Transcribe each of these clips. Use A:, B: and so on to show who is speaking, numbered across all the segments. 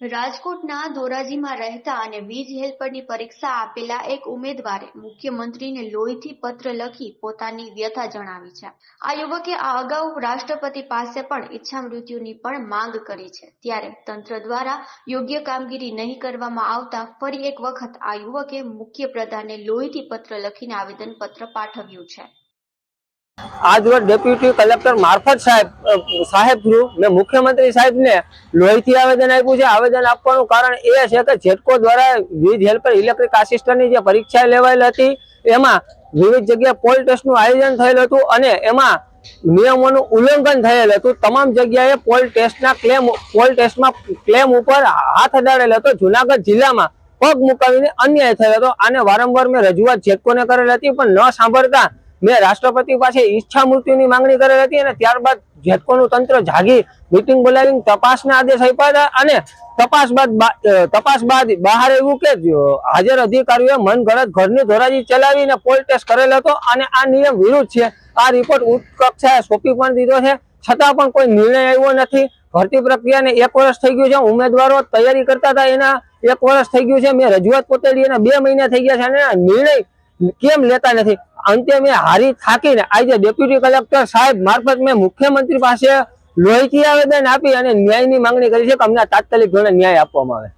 A: રાજકોટના ધોરાજીમાં રહેતા અને વીજ હેલ્પરની પરીક્ષા આપેલા એક ઉમેદવારે મુખ્યમંત્રીને લોહીથી પત્ર લખી પોતાની વ્યથા જણાવી છે. આ યુવકે આ અગાઉ રાષ્ટ્રપતિ પાસે પણ ઈચ્છા મૃત્યુની પણ માંગ કરી છે. ત્યારે તંત્ર દ્વારા યોગ્ય કામગીરી નહીં કરવામાં આવતા ફરી એક વખત આ યુવકે મુખ્યપ્રધાનને લોહીથી પત્ર લખીને આવેદનપત્ર પાઠવ્યું છે.
B: આજરોજ ડેપ્યુટી કલેક્ટર મારફત સાહેબ સાહેબ થ્રુ મેં મુખ્યમંત્રી સાહેબને લોહીથી આવેદન આપ્યું છે. આવેદન આપવાનું કારણ એ છે કે જેટકો દ્વારા વીજ હેલ્પર ઇલેક્ટ્રિક આસિસ્ટન્ટની જે પરીક્ષા લેવાયેલ હતી, એમાં વિવિધ જગ્યાએ પોલ ટેસ્ટનું આયોજન થયેલ હતું અને એમાં નિયમોનું ઉલ્લંઘન થયેલ હતું. તમામ જગ્યાએ પોલ ટેસ્ટના ક્લેમ, પોલ ટેસ્ટમાં ક્લેમ ઉપર હાથ અડાડેલ હતો. જુનાગઢ જિલ્લામાં પગ મુકાવીને અન્યાય થયો હતો. આને વારંવાર મેં રજૂઆત જેટકોને કરેલ હતી, પણ ન સાંભળતા મેં રાષ્ટ્રપતિ પાસે ઈચ્છા મૃત્યુની માંગણી કરેલ હતી અને ત્યારબાદ જેટકોનું તંત્ર જાગી મિટિંગ બોલાવીને તપાસના આદેશ આપ્યા હતા અને તપાસ બાદ તપાસ બાદ બહાર આવ્યું કે હાજર અધિકારીઓએ મનગણત ઘરની ધોરાજી ચલાવીને પોલ ટેસ્ટ કરેલ હતો અને આ નિયમ વિરુદ્ધ છે. આ રિપોર્ટ ઉચ્ચ સોંપી પણ દીધો છે. છતાં પણ કોઈ નિર્ણય આવ્યો નથી. ભરતી પ્રક્રિયાને એક વર્ષ થઈ ગયું છે. ઉમેદવારો તૈયારી કરતા હતા. એના એક વર્ષ થઈ ગયું છે. મેં રજૂઆત પોતે બે મહિના થઈ ગયા છે અને નિર્ણય કેમ લેતા નથી? અંતે મેં હારી થાકીને આજે ડેપ્યુટી કલેક્ટર સાહેબ મારફત મેં મુખ્યમંત્રી પાસે લોહીથી આવેદન આપી અને ન્યાયની માંગણી કરી છે કે અમને તાત્કાલિક ધોરણે ન્યાય આપવામાં આવે.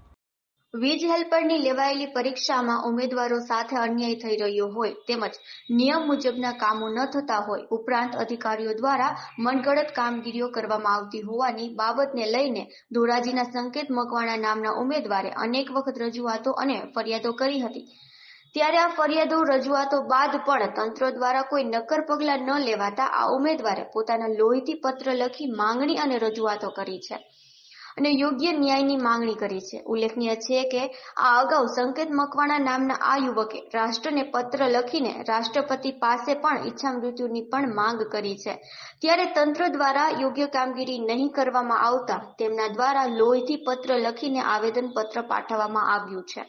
A: વીજ હેલ્પરની લેવાયેલી પરીક્ષામાં ઉમેદવારો સાથે અન્યાય થઈ રહ્યો હોય તેમજ નિયમ મુજબના કામો ન થતા હોય ઉપરાંત અધિકારીઓ દ્વારા મનગળત કામગીરીઓ કરવામાં આવતી હોવાની બાબતને લઈને ધોરાજીના સંકેત મકવાણા નામના ઉમેદવારે અનેક વખત રજૂઆતો અને ફરિયાદો કરી હતી. ત્યારે આ ફરિયાદો રજૂઆતો બાદ પણ તંત્ર દ્વારા કોઈ નક્કર પગલાં ન લેવાતા આ ઉમેદવારે પોતાના લોહીથી પત્ર લખી માંગણી અને રજૂઆતો કરી છે. અને યોગ્ય ન્યાયની માંગણી કરી છે. ઉલ્લેખનીય છે કે આ અગાઉ સંકેત મકવાણા નામના આ યુવકે રાષ્ટ્રને પત્ર લખીને રાષ્ટ્રપતિ પાસે પણ ઈચ્છા મૃત્યુની પણ માંગ કરી છે. ત્યારે તંત્ર દ્વારા યોગ્ય કામગીરી નહીં કરવામાં આવતા તેમના દ્વારા લોહીથી પત્ર લખીને આવેદન પત્ર પાઠવવામાં આવ્યું છે.